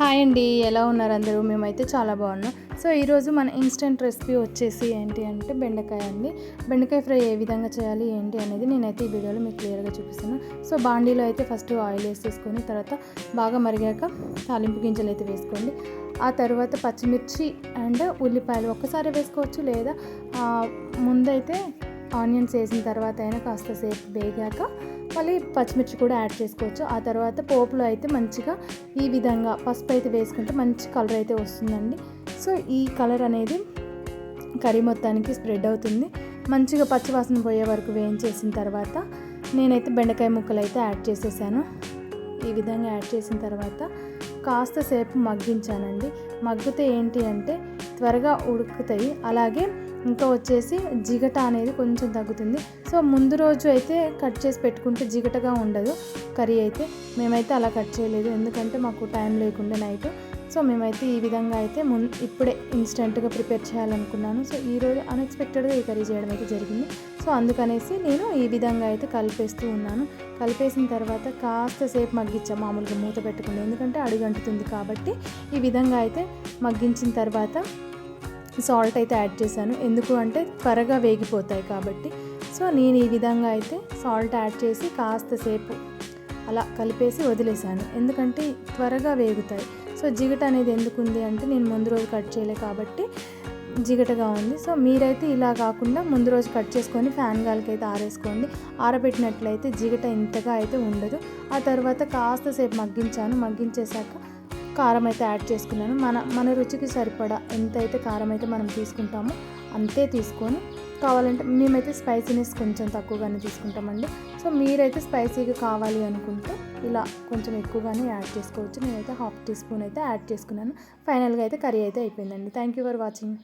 Hi అండి ఎలా ఉన్నారు అందరూ? మేమైతే చాలా బాగున్నాం. సో ఈరోజు మన ఇన్స్టెంట్ రెసిపీ వచ్చేసి ఏంటి అంటే బెండకాయ అండి. బెండకాయ ఫ్రై ఏ విధంగా చేయాలి ఏంటి అనేది నేనైతే ఈ వీడియోలో మీకు క్లియర్గా చూపిస్తాను. సో బాండీలో అయితే ఫస్ట్ ఆయిల్ వేసేసుకొని తర్వాత బాగా మరిగాక తాలింపు గింజలు అయితే వేసుకోండి. ఆ తర్వాత పచ్చిమిర్చి అండ్ ఉల్లిపాయలు ఒక్కసారి వేసుకోవచ్చు లేదా ముందైతే ఆనియన్స్ వేసిన తర్వాత అయినా కాస్త సేపు వేగాక మళ్ళీ పచ్చిమిర్చి కూడా యాడ్ చేసుకోవచ్చు. ఆ తర్వాత పోపులో అయితే మంచిగా ఈ విధంగా పసుపు అయితే వేసుకుంటే మంచి కలర్ అయితే వస్తుందండి. సో ఈ కలర్ అనేది కర్రీ మొత్తానికి స్ప్రెడ్ అవుతుంది. మంచిగా పచ్చివాసన పోయే వరకు వేయించేసిన తర్వాత నేనైతే బెండకాయ ముక్కలు అయితే యాడ్ చేసేసాను. ఈ విధంగా యాడ్ చేసిన తర్వాత కాస్త సేపు మగ్గించానండి. మగ్గితే ఏంటి అంటే త్వరగా ఉడుకుతాయి. అలాగే ఇంకా వచ్చేసి జిగట అనేది కొంచెం తగ్గుతుంది. సో ముందు రోజు అయితే కట్ చేసి పెట్టుకుంటే జిగటగా ఉండదు. కర్రీ అయితే మేమైతే అలా కట్ చేయలేదు. ఎందుకంటే మాకు టైం లేకుండా నైట్. సో మేమైతే ఈ విధంగా అయితే మున్ ఇప్పుడే ఇన్స్టెంట్గా ప్రిపేర్ చేయాలనుకున్నాను. సో ఈరోజు అన్ఎక్స్పెక్టెడ్గా ఈ కర్రీ చేయడం అయితే జరిగింది. సో అందుకనేసి నేను ఈ విధంగా అయితే కలిపేస్తూ ఉన్నాను. కలిపేసిన తర్వాత కాస్త సేపు మగ్గించా మామూలుగా మూత పెట్టుకుంది ఎందుకంటే అడుగంటుతుంది కాబట్టి ఈ విధంగా అయితే మగ్గించిన తర్వాత సాల్ట్ అయితే యాడ్ చేశాను. ఎందుకు అంటే త్వరగా వేగిపోతాయి కాబట్టి. సో నేను ఈ విధంగా అయితే సాల్ట్ యాడ్ చేసి కాస్త సేపు అలా కలిపేసి వదిలేశాను. ఎందుకంటే త్వరగా వేగుతాయి. సో జిగట అనేది ఎందుకుంది అంటే నేను ముందు రోజు కట్ చేయలే కాబట్టి జిగటగా ఉంది. సో మీరైతే ఇలా కాకుండా ముందు రోజు కట్ చేసుకొని ఫ్యాన్ గాలికి అయితే ఆరేసుకోండి. ఆరబెట్టినట్లయితే జిగట ఇంతగా అయితే ఉండదు. ఆ తర్వాత కాస్త సేపు మగ్గించాను. మగ్గించేశాక కారం అయితే యాడ్ చేసుకున్నాను. మన మన రుచికి సరిపడా ఎంత అయితే కారం అయితే మనం తీసుకుంటామో అంతే తీసుకొని కావాలంటే మేమైతే స్పైసీనెస్ కొంచెం తక్కువగానే తీసుకుంటామండి. సో మీరైతే స్పైసీగా కావాలి అనుకుంటే ఇలా కొంచెం ఎక్కువగానే యాడ్ చేసుకోవచ్చు. నేనైతే హాఫ్ టీ స్పూన్ అయితే యాడ్ చేసుకున్నాను. ఫైనల్గా అయితే కర్రీ అయితే అయిపోయిందండి. Thank you for watching.